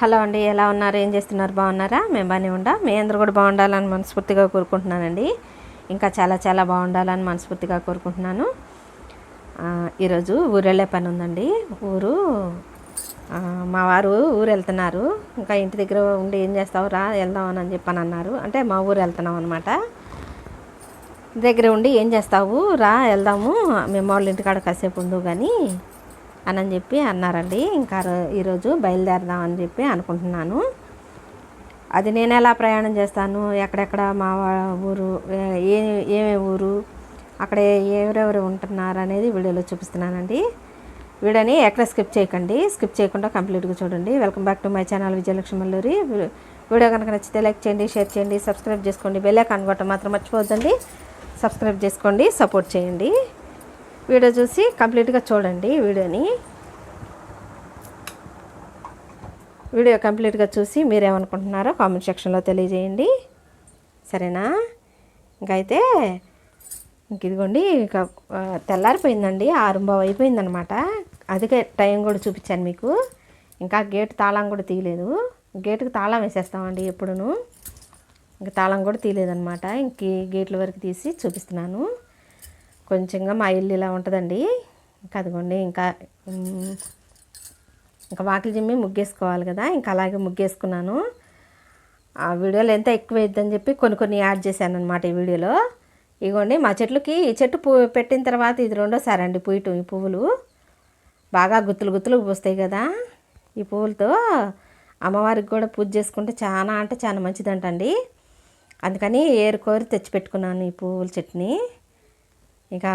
Hello అండి ఎలా ఉన్నారు? ఏం చేస్తున్నారు? బాగున్నారా? మేము బాగానే ఉండా? మీ అందరూ కూడా బాగుండాలని మనస్ఫూర్తిగా కోరుకుంటున్నానండి. ఇంకా చాలా చాలా బాగుండాలని మనస్ఫూర్తిగా కోరుకుంటున్నాను. ఈరోజు ఊరెళ్ళే పని ఉందండి. ఊరు మా వారు ఊరు వెళ్తున్నారు ఇంకా ఇంటి దగ్గర ఉండి ఏం చేస్తావు? రా వెళ్దాం అని చెప్పని అన్నారు. అంటే మా ఊరు వెళ్తున్నాం అనమాట దగ్గర ఉండి ఏం చేస్తావు? రా వెళ్దాము. మేము వాళ్ళ ఇంటికాడ కాసేపు ఉండు కానీ అని చెప్పి అన్నారండి. ఇంకా ఈరోజు బయలుదేరదాం అని చెప్పి అనుకుంటున్నాను. అది నేను ఎలా ప్రయాణం చేస్తాను? ఎక్కడెక్కడ మా ఊరు ఏ- ఏమే ఊరు? అక్కడ ఎవరెవరు ఉంటున్నారు అనేది వీడియోలో చూపిస్తున్నానండి. వీడియోని ఎక్కడ స్కిప్ చేయకండి. స్కిప్ చేయకుండా కంప్లీట్గా చూడండి. Welcome back to my channel Vijayalakshmi video కనుక నచ్చితే లైక్ చేయండి షేర్ చేయండి సబ్స్క్రైబ్ చేసుకోండి. బెల్ ఐకాన్ కొట్టడం మాత్రం మర్చిపోద్దండి సబ్స్క్రైబ్ చేసుకోండి సపోర్ట్ చేయండి. వీడియో చూసి కంప్లీట్గా చూడండి వీడియోని. వీడియో కంప్లీట్గా చూసి మీరేమనుకుంటున్నారో కామెంట్ సెక్షన్లో తెలియజేయండి. సరేనా? ఇంకైతే ఇంక ఇదిగోండి ఇక తెల్లారిపోయిందండి ఆరుంబావు అయిపోయిందనమాట. అందుకే టైం కూడా చూపించాను మీకు. ఇంకా గేట్ తాళం కూడా తీయలేదు. గేటుకి తాళం వేసేస్తామండి ఎప్పుడును. ఇంకా తాళం కూడా తీయలేదనమాట. ఇంక గేట్ల వరకు తీసి చూపిస్తున్నాను. కొంచెంగా మా ఇల్లు ఇలా ఉంటుందండి. ఇంకా అదిగోండి ఇంకా ఇంకా వాకిలి జిమ్మి ముగ్గేసుకోవాలి కదా. ఇంకా అలాగే ముగ్గేసుకున్నాను. ఆ వీడియోలో ఎంత ఎక్కువ అయిద్దని చెప్పి కొన్ని కొన్ని యాడ్ చేశాను అనమాట ఈ వీడియోలో. ఇగోండి మా చెట్లుకి ఈ చెట్టు పూ పెట్టిన తర్వాత ఇది రెండోసారి అండి పూయటం ఈ పువ్వులు. బాగా గుత్తులు గుత్తులు పూస్తాయి కదా ఈ పువ్వులతో. అమ్మవారికి కూడా పూజ చేసుకుంటే చాలా అంటే చాలా మంచిదంటండి. అందుకని ఏరుకోరి తెచ్చిపెట్టుకున్నాను ఈ పువ్వుల చెట్టుని. ఇక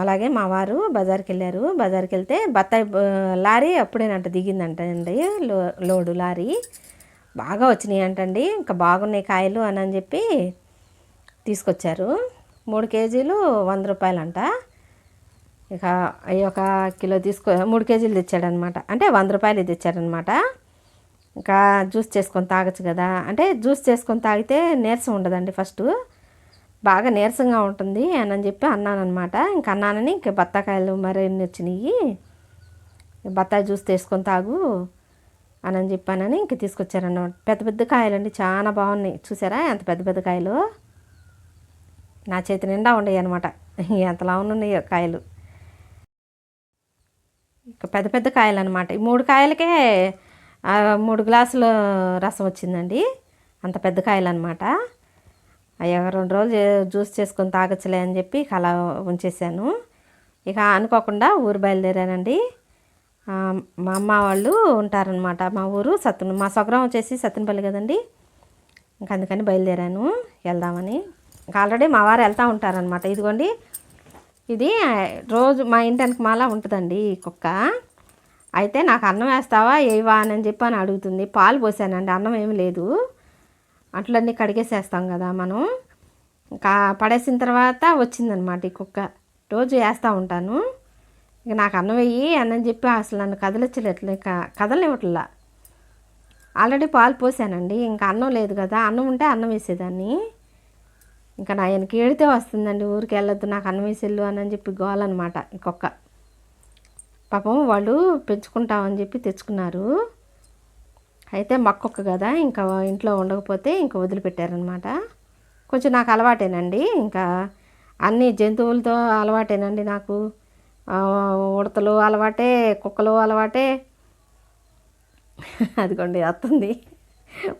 అలాగే మా వారు బజార్కి వెళ్ళారు బజార్కి వెళ్తే బత్తాయి లారీ అప్పుడేనంట దిగిందంటండి. లో లోడు లారీ. బాగా వచ్చినాయి అంటండి ఇంకా బాగున్నాయి కాయలు అని అని చెప్పి తీసుకొచ్చారు. మూడు కేజీలు వంద రూపాయలంట. ఇక అవి ఒక కిలో తీసుకో మూడు కేజీలు తెచ్చాడనమాట. అంటే వంద రూపాయలు తెచ్చాడనమాట. ఇంకా జ్యూస్ చేసుకొని తాగొచ్చు కదా. అంటే జ్యూస్ చేసుకొని తాగితే నీరసం ఉండదండి ఫస్ట్. బాగా నీరసంగా ఉంటుంది అని అని చెప్పి అన్నానమాట ఇంకా అన్నానని ఇంకా బత్తాకాయలు మరి వచ్చినాయి బత్తాయి జ్యూస్ తీసుకొని తాగు అని అని చెప్పానని ఇంక తీసుకొచ్చారన్నమాట. పెద్ద పెద్ద కాయలండి చాలా బాగున్నాయి. చూసారా ఎంత పెద్ద పెద్ద కాయలు? నా చేతి నిండా ఉన్నాయి అనమాట ఎంతలా ఉన్నాయో కాయలు. ఇక పెద్ద పెద్ద కాయలు అనమాట ఈ మూడు కాయలకే మూడు గ్లాసుల రసం వచ్చిందండి. అంత పెద్ద కాయలు అనమాట అయ్యా రెండు రోజులు జ్యూస్ చేసుకొని తాగొచ్చులే అని చెప్పి అలా ఉంచేసాను. ఇక అనుకోకుండా ఊరు బయలుదేరానండి. మా అమ్మ వాళ్ళు ఉంటారనమాట మా ఊరు సత్తు మా స్వగ్రం వచ్చేసి సత్తునపల్లి కదండి. ఇంక అందుకని బయలుదేరాను వెళ్దామని. ఇంకా ఆల్రెడీ మా వారు వెళ్తూ ఉంటారనమాట ఇదిగోండి ఇది రోజు మా ఇంటి వెనక మాల ఉంటుందండి ఈ కుక్క. అయితే నాకు అన్నం వేస్తావా ఏవా అని చెప్పి అని అడుగుతుంది. పాలు పోసానండి అన్నం ఏమి లేదు. అట్లన్నీ కడిగేసేస్తాం కదా మనం. ఇంకా పడేసిన తర్వాత వచ్చిందనమాట ఈ కుక్క. రోజు వేస్తూ ఉంటాను. ఇక నాకు అన్నం వెయ్యి అని చెప్పి అసలు నన్ను కదలచ్చలేదు ఇక కదలనివ్వట్లా. ఆల్రెడీ పాలు పోసానండి ఇంకా అన్నం లేదు కదా అన్నం ఉంటే అన్నం వేసేదాన్ని. ఇంకా నా ఆయనకి ఏడితే వస్తుందండి ఊరికి వెళ్ళొద్దు నాకు అన్నం వేసేళ్ళు అని అని చెప్పి గోలనమాట ఇంకొక పాపం వాళ్ళు పెంచుకుంటామని చెప్పి తెచ్చుకున్నారు. అయితే మక్కొక్క కదా ఇంకా ఇంట్లో ఉండకపోతే ఇంకా వదిలిపెట్టారనమాట కొంచెం నాకు అలవాటేనండి ఇంకా అన్ని జంతువులతో అలవాటేనండి నాకు. ఉడతలు అలవాటే కుక్కలు అలవాటే. అదిగోండి వస్తుంది.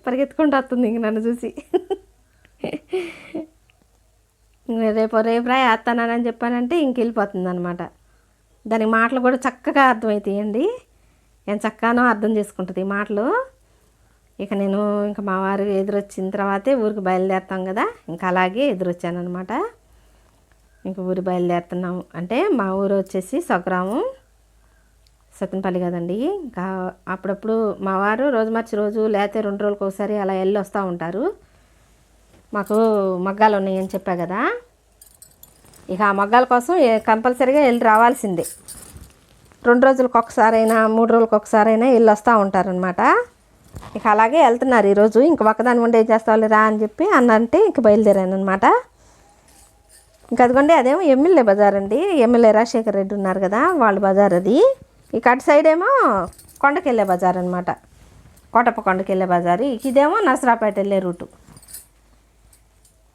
పరిగెత్తుకుంటూ వస్తుంది ఇంక నన్ను చూసి. రేపు రేపు రాయి వస్తానని చెప్పానంటే ఇంక వెళ్ళిపోతుంది అనమాట దానికి మాటలు కూడా చక్కగా అర్థమవుతాయండి. ఎంత చక్కగానో అర్థం చేసుకుంటుంది ఈ మాటలు. ఇక నేను ఇంకా మా వారు ఎదురొచ్చిన తర్వాతే ఊరికి బయలుదేరుతాం కదా. ఇంకా అలాగే ఎదురొచ్చాను అనమాట ఇంక ఊరు బయలుదేరుతున్నాము. అంటే మా ఊరు వచ్చేసి స్వగ్రామం సత్యనపల్లి కదండి. ఇంకా అప్పుడప్పుడు మా వారు రోజు మార్చి రోజు లేకపోతే రెండు రోజులకు ఒకసారి అలా వెళ్ళి వస్తూ ఉంటారు. మాకు మగ్గాలు ఉన్నాయని చెప్పా కదా. ఇక ఆ మగ్గాల కోసం కంపల్సరీగా వెళ్ళి రావాల్సిందే. రెండు రోజులకు ఒకసారైనా మూడు రోజులకు ఒకసారైనా వెళ్ళి వస్తూ ఉంటారనమాట ఇక అలాగే వెళ్తున్నారు ఈరోజు. ఇంక ఒక్కదాని ఉండి ఏం చేస్తావు రా అని చెప్పి అన్నంటే ఇంక బయలుదేరాను అనమాట ఇంక అదిగోండి అదేమో ఎమ్మెల్యే బజార్ అండి. ఎమ్మెల్యే రాజశేఖర్ రెడ్డి ఉన్నారు కదా వాళ్ళ బజార్ అది. ఇక అటు సైడ్ ఏమో కొండకెళ్ళే బజార్ అనమాట కోటప్ప కొండకెళ్ళే బజారు. ఇదేమో నసరాపేట వెళ్ళే రూటు.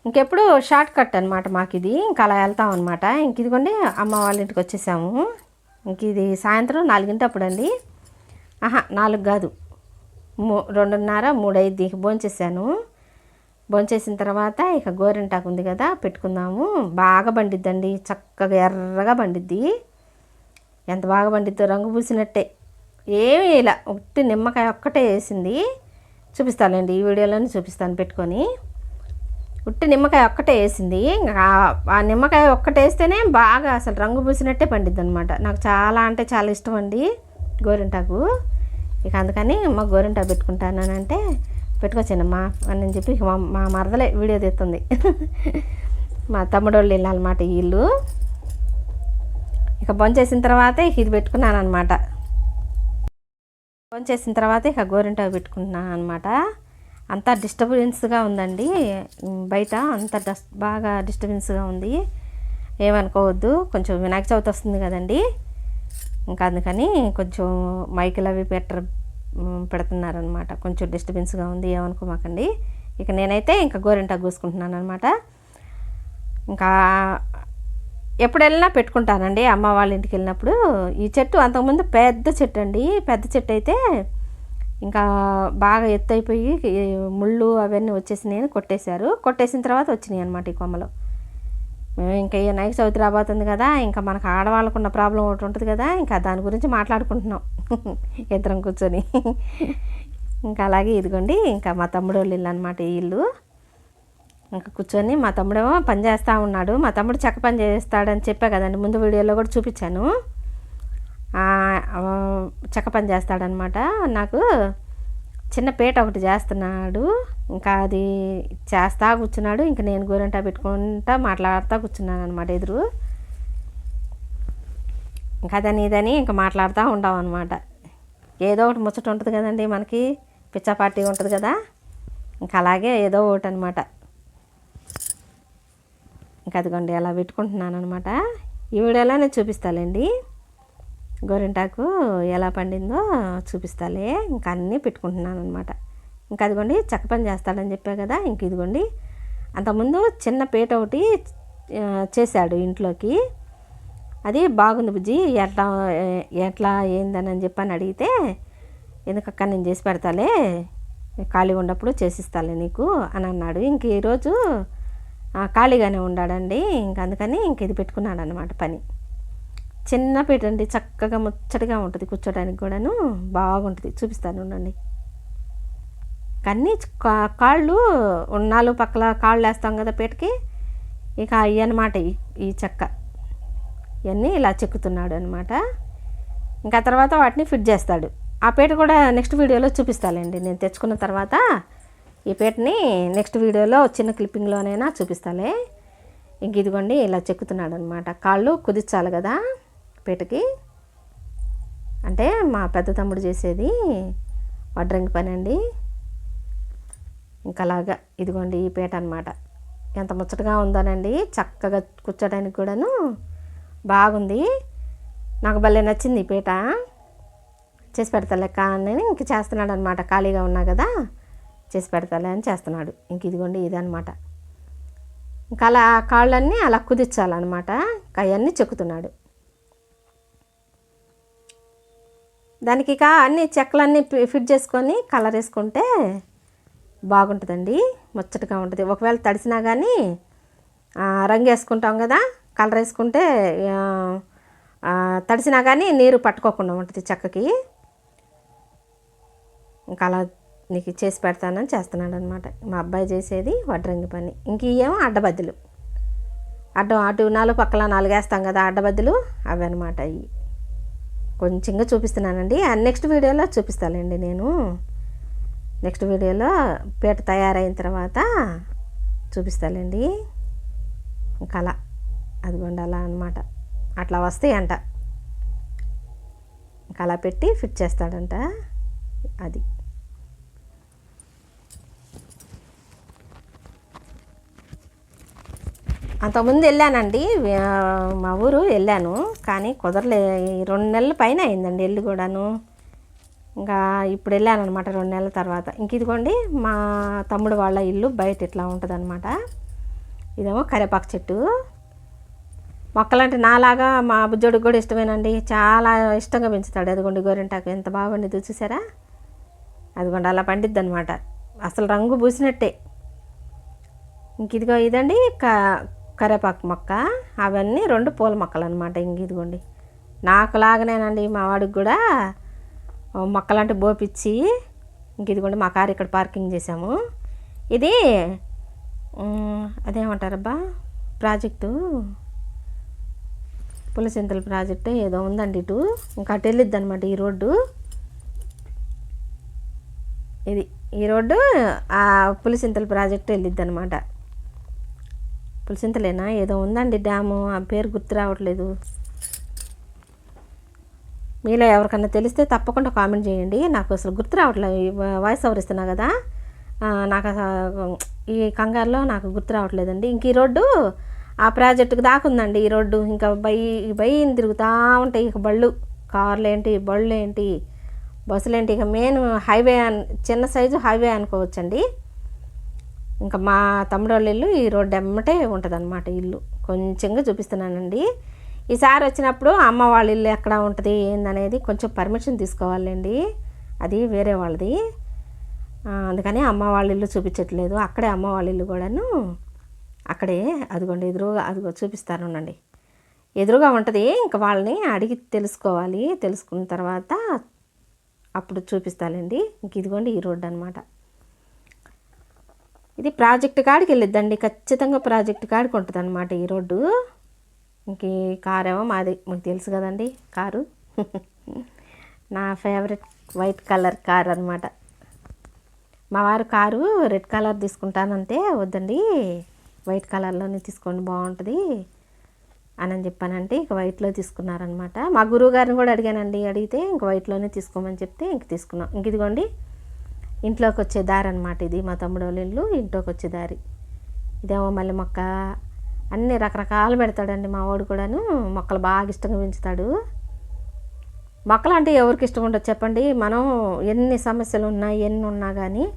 ఇంకెప్పుడు షార్ట్ కట్ అనమాట మాకు ఇది ఇంకా అలా వెళ్తాం అనమాట ఇంక ఇదిగోండి అమ్మ వాళ్ళ ఇంటికి వచ్చేసాము. ఇంక ఇది సాయంత్రం నాలుగింటప్పుడు అండి. ఆహా నాలుగు కాదు. మూ రెండున్నర మూడు ఐదు భోంచేసాను భోంచేసిన తర్వాత ఇక గోరింటాకు ఉంది కదా పెట్టుకుందాము. బాగా పండిద్దండి. చక్కగా ఎర్రగా పండిద్ది. ఎంత బాగా పండిద్దో రంగు పూసినట్టే. ఏమీ ఇలా ఉట్టి నిమ్మకాయ ఒక్కటే వేసింది. చూపిస్తానండి ఈ వీడియోలోనే చూపిస్తాను పెట్టుకొని. ఉట్టి నిమ్మకాయ ఒక్కటే వేసింది. ఇంకా ఆ నిమ్మకాయ ఒక్కటే వేస్తేనే బాగా అసలు రంగు పూసినట్టే పండిద్ది అనమాట నాకు చాలా అంటే చాలా ఇష్టం అండి గోరింటాకు. ఇక అందుకని మా గోరింట పెట్టుకుంటానంటే పెట్టుకొచ్చానమ్మా అని చెప్పి మా మా మరదలే వీడియో తెస్తుంది. మా తమ్ముడు వాళ్ళు ఇల్లు అనమాట ఈ ఇల్లు. ఇక బొంచేసిన తర్వాతే ఇది పెట్టుకున్నాను అనమాట చేసిన తర్వాత ఇక గోరింటాకు పెట్టుకుంటున్నాను అనమాట అంతా డిస్టర్బెన్స్గా ఉందండి. బయట అంత డస్ట్ బాగా డిస్టర్బెన్స్గా ఉంది. ఏమనుకోవద్దు. కొంచెం వినాయక చవితి వస్తుంది కదండీ. ఇంకా అందుకని కొంచెం మైకులు అవి పెట్టరు పెడుతున్నారనమాట కొంచెం డిస్టర్బెన్స్గా ఉంది ఏమనుకోమాకండి. ఇక నేనైతే ఇంకా గోరింటా కూసుకుంటున్నాను అనమాట ఇంకా ఎప్పుడు వెళ్ళినా పెట్టుకుంటానండి అమ్మ వాళ్ళ ఇంటికి వెళ్ళినప్పుడు ఈ చెట్టు అంతకుముందు పెద్ద చెట్టు అండి పెద్ద చెట్టు అయితే ఇంకా బాగా ఎత్తు అయిపోయి ముళ్ళు అవన్నీ వచ్చేసినాయని కొట్టేశారు. కొట్టేసిన తర్వాత వచ్చినాయి అనమాట ఈ కొమ్మలు. ఇంకా ఈ వినాయక చవితి రాబోతుంది కదా ఇంకా మనకు ఆడవాళ్ళకు ఉన్న ప్రాబ్లం ఒకటి ఉంటుంది కదా ఇంకా దాని గురించి మాట్లాడుకుంటున్నాం. ఇద్దరం కూర్చొని. ఇంకా అలాగే ఇదిగోండి ఇంకా మా తమ్ముడు వాళ్ళు ఇల్లు అనమాట ఈ ఇల్లు. ఇంకా కూర్చొని మా తమ్ముడేమో పని చేస్తూ ఉన్నాడు. మా తమ్ముడు చెక్క పని చేస్తాడని చెప్పా కదండి ముందు వీడియోలో కూడా చూపించాను. చెక్క పని చేస్తాడనమాట నాకు. చిన్న పీట ఒకటి చేస్తున్నాడు. ఇంకా అది చేస్తా కూర్చున్నాడు. ఇంకా నేను గోరంటా పెట్టుకుంటా మాట్లాడుతూ కూర్చున్నాను అనమాట ఎదురు. ఇంకా అదని ఇదని ఇంకా మాట్లాడుతూ ఉండాం అనమాట ఏదో ఒకటి ముచ్చట ఉంటుంది కదండి మనకి. పిచ్చా పార్టీ ఉంటుంది కదా. ఇంకా అలాగే ఏదో ఒకటి అనమాట ఇంకా అదిగోండి అలా పెట్టుకుంటున్నాను అనమాట ఈ వీడియోలో నేను చూపిస్తాలేండి. గోరింటాకు ఎలా పండిందో చూపిస్తాలే. ఇంకా అన్నీ పెట్టుకుంటున్నాను అనమాట ఇంకా అదిగోండి చెక్క పని చేస్తాడని చెప్పా కదా ఇంక ఇదిగోండి. అంతకుముందు చిన్న పీట ఒకటి చేశాడు ఇంట్లోకి. అది బాగుంది బుజ్జి ఎట్లా ఎట్లా ఏందని చెప్పని అడిగితే ఎందుకక్క నేను చేసి పెడతాలే? ఖాళీ ఉన్నప్పుడు చేసిస్తాలే నీకు? అని అన్నాడు. ఇంక ఈరోజు ఖాళీగానే ఉన్నాడండి ఇంక అందుకని ఇంక ఇది పెట్టుకున్నాడు అనమాట పని. చిన్న పీట అండి చక్కగా ముచ్చటగా ఉంటుంది కూర్చోడానికి కూడాను. బాగుంటుంది చూపిస్తాను ఉండండి. కానీ కాళ్ళు ఉన్నాలు పక్కల కాళ్ళు వేస్తాం కదా పీటకి. ఇక అవి అనమాట ఈ చెక్క. ఇవన్నీ ఇలా చెక్కుతున్నాడు అనమాట ఇంకా తర్వాత వాటిని ఫిట్ చేస్తాడు. ఆ పీట కూడా నెక్స్ట్ వీడియోలో చూపిస్తాలేండి. నేను తెచ్చుకున్న తర్వాత ఈ పీటని నెక్స్ట్ వీడియోలో చిన్న క్లిప్పింగ్లోనైనా చూపిస్తాలే. ఇంక ఇదిగోండి ఇలా చెక్కుతున్నాడు అనమాట కాళ్ళు కుదిర్చాలి కదా. పీటకి. అంటే మా పెద్ద తమ్ముడు చేసేది వడ్రంగి పని అండి. ఇంకలాగా ఇదిగోండి ఈ పీట అనమాట ఎంత ముచ్చటగా ఉందోనండి. చక్కగా కూర్చోడానికి కూడాను బాగుంది. నాకు భలే నచ్చింది ఈ పీట. చేసి పెడతాలే కానీ ఇంక చేస్తున్నాడు అనమాట ఖాళీగా ఉన్నా కదా. చేసి పెడతాలే అని చేస్తున్నాడు. ఇంక ఇదిగోండి ఇదనమాట ఇంకా అలా కాళ్ళన్నీ అలా కుదిర్చాలన్నమాట. అవన్నీ చెక్కుతున్నాడు. దానికి ఇక అన్ని చెక్కలన్నీ ఫిట్ చేసుకొని కలర్ వేసుకుంటే బాగుంటుందండి. ముచ్చటగా ఉంటుంది. ఒకవేళ తడిసినా కానీ రంగు వేసుకుంటాం కదా కలర్ వేసుకుంటే తడిసినా కానీ నీరు పట్టుకోకుండా ఉంటుంది చెక్కకి. ఇంకా అలా నీకు చేసి పెడతానని చేస్తున్నాడు అనమాట మా అబ్బాయి చేసేది వడ్రంగి పని. ఇంక ఏమో అడ్డబద్దులు. అడ్డం అటు నాలుగు పక్కల నాలుగు వేస్తాం కదా అడ్డబద్దులు అవి అనమాట అవి కొంచెంగా చూపిస్తున్నానండి. నెక్స్ట్ వీడియోలో చూపిస్తానండి నేను. నెక్స్ట్ వీడియోలో పీట తయారైన తర్వాత చూపిస్తానండి ఇంకా అలా అదిగోండి అలా అనమాట అట్లా వస్తాయి ఇంకా అలా పెట్టి ఫిట్ చేస్తాడంట. అది. అంతకుముందు వెళ్ళానండి మా ఊరు వెళ్ళాను కానీ కుదరలే రెండు నెలల పైన అయిందండి వెళ్ళి కూడాను. ఇంకా ఇప్పుడు వెళ్ళాను అనమాట రెండు నెలల తర్వాత. ఇంక ఇదిగోండి మా తమ్ముడు వాళ్ళ ఇల్లు బయట ఇట్లా ఉంటుంది అనమాట ఇదేమో కరివేపాకు చెట్టు. మొక్కలంటే నాలాగా మా బుజ్జోడికి కూడా ఇష్టమేనండి. చాలా ఇష్టంగా పెంచుతాడు. అదిగోండి గోరింటాకు ఎంత బాగుండిద్దో చూసారా అదిగోండి అలా పండిద్ది అనమాట అసలు రంగు పూసినట్టే. ఇంక ఇదిగో ఇదండి కరేపాకు కరివేపాకు మొక్క అవన్నీ రెండు పూల మొక్కలు అనమాట ఇంక ఇదిగోండి. నాకు లాగానేనండి మా వాడికి కూడా మొక్కలంటే బోపిచ్చి ఇంక ఇదిగోండి మా కారు ఇక్కడ పార్కింగ్ చేసాము ఇది అదేమంటారబ్బా ప్రాజెక్టు పులిసింతల ప్రాజెక్టు ఏదో ఉందండి ఇటు. ఇంకా అటు వెళ్ళిద్ది అనమాట ఈ రోడ్డు. ఇది ఈ రోడ్డు ఆ పులిసింతల ప్రాజెక్టు వెళ్ళిద్ది అనమాట పులిసింతలేనా? ఏదో ఉందండి డ్యాము. ఆ పేరు గుర్తు రావట్లేదు. మీలో ఎవరికన్నా తెలిస్తే తప్పకుండా కామెంట్ చేయండి. నాకు అసలు గుర్తు రావట్లేదు వాయిస్ ఓవర్ ఇస్తున్నా కదా. నాకు ఈ కంగారులో నాకు గుర్తు రావట్లేదండి. ఇంక ఈ రోడ్డు ఆ ప్రాజెక్టుకు దాకా ఉందండి ఈ రోడ్డు. ఇంకా బై బయ్యం తిరుగుతూ ఉంటాయి ఇక బళ్ళు. కార్లు ఏంటి బళ్ళు ఏంటి బస్సులు ఏంటి ఇక మెయిన్ హైవే అని చిన్న సైజు హైవే అనుకోవచ్చండి. ఇంకా మా తమ్ముడు వాళ్ళ ఇల్లు ఈ రోడ్డు ఎమ్మటే ఉంటుంది అనమాట ఇల్లు. కొంచెంగా చూపిస్తున్నానండి. ఈసారి వచ్చినప్పుడు అమ్మ వాళ్ళ ఇల్లు ఎక్కడ ఉంటుంది ఏందనేది కొంచెం పర్మిషన్ తీసుకోవాలండి. అది వేరే వాళ్ళది. అందుకని అమ్మ వాళ్ళ ఇల్లు చూపించట్లేదు. అక్కడే అమ్మ వాళ్ళ ఇల్లు కూడాను అక్కడే అదిగోండి ఎదురుగా అదిగో చూపిస్తాను ఉండండి. ఎదురుగా ఉంటుంది ఇంకా వాళ్ళని అడిగి తెలుసుకోవాలి. తెలుసుకున్న తర్వాత అప్పుడు చూపిస్తానండి ఇంక ఇదిగోండి ఈ రోడ్డు అనమాట ఇది ప్రాజెక్ట్ కాడికి వెళ్ళిద్దండి. ఖచ్చితంగా ప్రాజెక్ట్ కాడికి ఉంటుంది అనమాట ఈ రోడ్డు. ఇంక ఈ కార్ ఏమో మాది. మీకు తెలుసు కదండి కారు. నా ఫేవరెట్ వైట్ కలర్ కార్ అనమాట మా వారు కారు రెడ్ కలర్ తీసుకుంటానంటే వద్దండి. వైట్ కలర్లోనే తీసుకోండి బాగుంటుంది అని అని చెప్పానంటే ఇక వైట్లో తీసుకున్నారనమాట మా గురువు గారిని కూడా అడిగానండి. అడిగితే ఇంక వైట్లోనే తీసుకోమని చెప్తే ఇంక తీసుకున్నాం. ఇంక ఇదిగోండి ఇంట్లోకి వచ్చే దారి అనమాట ఇది. మా తమ్ముడు వాళ్ళ ఇల్లు ఇంట్లోకి వచ్చే దారి. ఇదేమో మళ్ళీ మొక్క అన్ని రకరకాలు పెడతాడండి మా వాడు కూడాను. మొక్కలు బాగా ఇష్టంగా పెంచుతాడు. మొక్కలు అంటే ఎవరికి ఇష్టం ఉండదు చెప్పండి. మనం ఎన్ని సమస్యలు ఉన్నా ఎన్ని ఉన్నా కానీ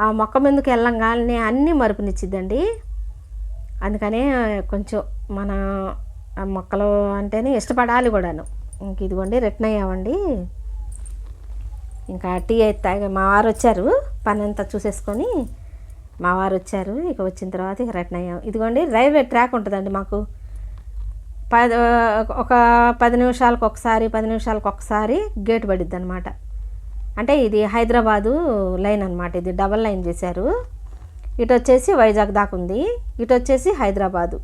ఆ మొక్క మీదకి వెళ్ళంగానే అన్నీ మరుపునిచ్చిద్దండి. అందుకనే కొంచెం మన మొక్కలు అంటేనే ఇష్టపడాలి కూడాను. ఇంక ఇదిగోండి రిటర్న్ అయ్యామండి. ఇంకా టీ అయితే తాగి మా వారు వచ్చారు. పని అంతా చూసేసుకొని మా వారు వచ్చారు. ఇక వచ్చిన తర్వాత ఇక రిటర్న్ అయ్యాం. ఇదిగోండి రైల్వే ట్రాక్ ఉంటుందండి మాకు. పది ఒక పది నిమిషాలకు ఒకసారి పది నిమిషాలకు ఒకసారి గేట్ పడిద్ది అనమాట అంటే ఇది హైదరాబాదు లైన్ అనమాట ఇది డబల్ లైన్ చేశారు. ఇటు వచ్చేసి వైజాగ్ దాకా ఉంది. ఇటు వచ్చేసి హైదరాబాదు.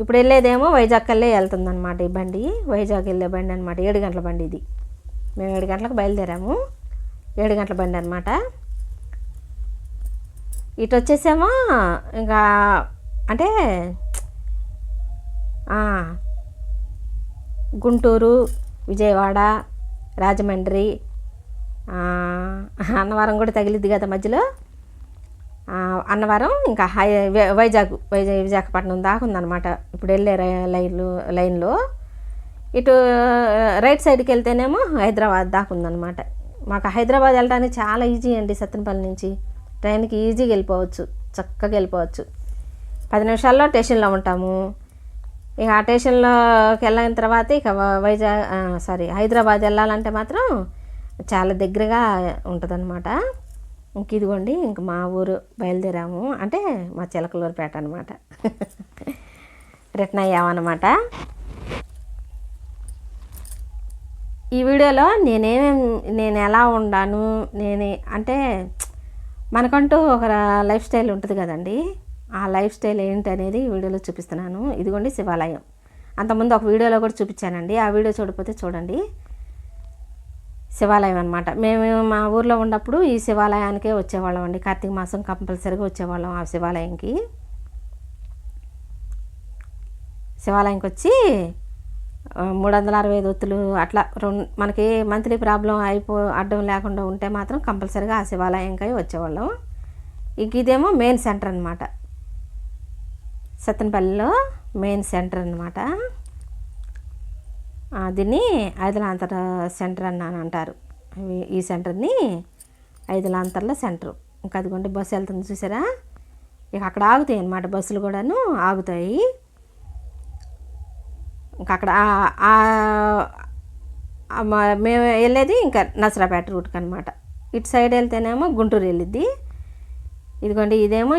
ఇప్పుడు వెళ్ళేదేమో వైజాగ్ కల్లే వెళ్తుంది అనమాట ఈ బండి. వైజాగ్ వెళ్ళే బండి అనమాట ఏడు గంటల బండి ఇది. మేము ఏడు గంటలకు బయలుదేరాము. ఏడు గంటల బండి అనమాట ఇటు వచ్చేసేమో ఇంకా అంటే గుంటూరు విజయవాడ రాజమండ్రి అన్నవరం కూడా తగిలిద్ది కదా మధ్యలో. అన్నవరం ఇంకా హై వైజాగ్ వైజాగ్ విశాఖపట్నం దాకా ఉందన్నమాట. ఇప్పుడు వెళ్ళే రై- లైన్లో. ఇటు రైట్ సైడ్కి వెళ్తేనేమో హైదరాబాద్ దాకా ఉందన్నమాట. మాకు హైదరాబాద్ వెళ్ళడానికి చాలా ఈజీ అండి సత్తెనపల్లి నుంచి. ట్రైన్కి ఈజీగా వెళ్ళిపోవచ్చు చక్కగా వెళ్ళిపోవచ్చు. పది నిమిషాల్లో స్టేషన్లో ఉంటాము. ఇక ఆ స్టేషన్లోకి వెళ్ళిన తర్వాత ఇక వ- వైజాగ్ సారీ హైదరాబాద్ వెళ్ళాలంటే మాత్రం చాలా దగ్గరగా ఉంటుందన్నమాట. ఇంక ఇదిగోండి ఇంక మా ఊరు బయలుదేరాము. అంటే మా చిలకలూరుపేట అనమాట రిటర్న్ అయ్యామన్నమాట. ఈ వీడియోలో నేనేమేం నేను ఎలా ఉండాను నేను అంటే మనకంటూ ఒక లైఫ్ స్టైల్ ఉంటుంది కదండి. ఆ లైఫ్ స్టైల్ ఏంటి అనేది ఈ వీడియోలో చూపిస్తున్నాను. ఇదిగోండి శివాలయం. అంతకుముందు ఒక వీడియోలో కూడా చూపించానండి. ఆ వీడియో చూడకపోతే చూడండి. శివాలయం అనమాట మేము మా ఊర్లో ఉన్నప్పుడు ఈ శివాలయానికే వచ్చేవాళ్ళం అండి. కార్తీక మాసం కంపల్సరీగా వచ్చేవాళ్ళం ఆ శివాలయంకి. శివాలయంకి వచ్చి మూడు వందల అరవై ఐదు ఒత్తులు అట్లా రెండు మనకి మంత్లీ ప్రాబ్లం అయిపో అడ్డం లేకుండా ఉంటే మాత్రం కంపల్సరీగా ఆ శివాలయంకై వచ్చేవాళ్ళం. ఇంక ఇదేమో మెయిన్ సెంటర్ అనమాట సత్తెనపల్లిలో మెయిన్ సెంటర్ అనమాట దీన్ని ఐదులాంతర సెంటర్ అని అని అంటారు ఈ సెంటర్ని ఐదులాంతర్ల సెంటర్. ఇంకా అదిగోండి బస్సు వెళ్తుంది చూసారా? ఇక అక్కడ ఆగుతాయి అన్నమాట బస్సులు కూడాను ఆగుతాయి. ఇంకా అక్కడ మేము వెళ్ళేది ఇంకా నసరాపేట రూట్కి అనమాట ఇటు సైడ్ వెళ్తేనేమో గుంటూరు వెళ్ళిద్ది. ఇదిగోండి ఇదేమో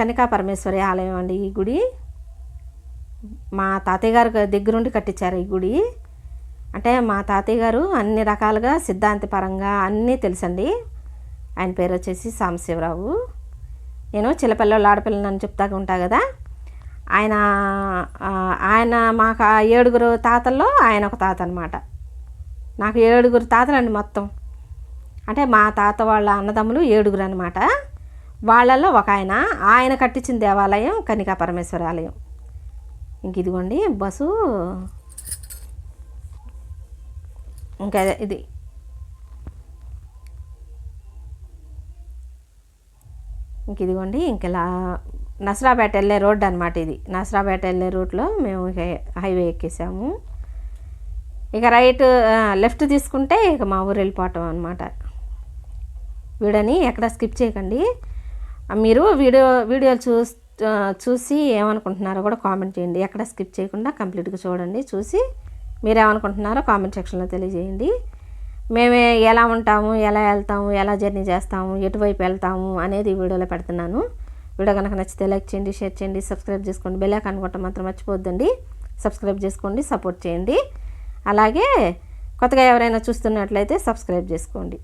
కనికా పరమేశ్వరి ఆలయం అండి ఈ గుడి. మా తాతయ్య గారు దగ్గరుండి కట్టించారు ఈ గుడి. అంటే మా తాతయ్య గారు అన్ని రకాలుగా సిద్ధాంతపరంగా అన్నీ తెలుసండి. ఆయన పేరు వచ్చేసి సాంబశివరావు నేను చిన్నపిల్లలు ఆడపిల్లని అని చెప్తా ఉంటా కదా. ఆయన ఆయన మాకు ఏడుగురు తాతల్లో ఆయన ఒక తాత అనమాట నాకు ఏడుగురు తాతలండి మొత్తం. అంటే మా తాత వాళ్ళ అన్నదమ్ములు ఏడుగురు అనమాట వాళ్ళల్లో ఒక ఆయన ఆయన కట్టించిన దేవాలయం కనికా పరమేశ్వర ఆలయం. ఇంక ఇదిగోండి బస్సు. ఇంకా ఇది. ఇంక ఇదిగోండి ఇంక ఇలా నసరాపేట వెళ్ళే రోడ్ అనమాట ఇది. నసరాపేట వెళ్ళే రూట్లో మేము హైవే ఎక్కేసాము. ఇక రైట్ లెఫ్ట్ తీసుకుంటే ఇక మా ఊరు వెళ్ళిపోవటం అనమాట వీడని ఎక్కడ స్కిప్ చేయకండి. మీరు వీడియో వీడియోలు చూ చూసి ఏమనుకుంటున్నారో కూడా కామెంట్ చేయండి. ఎక్కడ స్కిప్ చేయకుండా కంప్లీట్గా చూడండి. చూసి మీరు ఏమనుకుంటున్నారో కామెంట్ సెక్షన్లో తెలియజేయండి. మేమే ఎలా ఉంటాము ఎలా వెళ్తాము ఎలా జర్నీ చేస్తాము ఎటువైపు వెళ్తాము అనేది వీడియోలో పెడుతున్నాను. వీడియో కనుక నచ్చితే లైక్ చేయండి షేర్ చేయండి సబ్స్క్రైబ్ చేసుకోండి. బెల్ ఐకాన్ కొట్టడం మాత్రం మర్చిపోద్దండి సబ్స్క్రైబ్ చేసుకోండి సపోర్ట్ చేయండి. అలాగే కొత్తగా ఎవరైనా చూస్తున్నట్లయితే సబ్స్క్రైబ్ చేసుకోండి.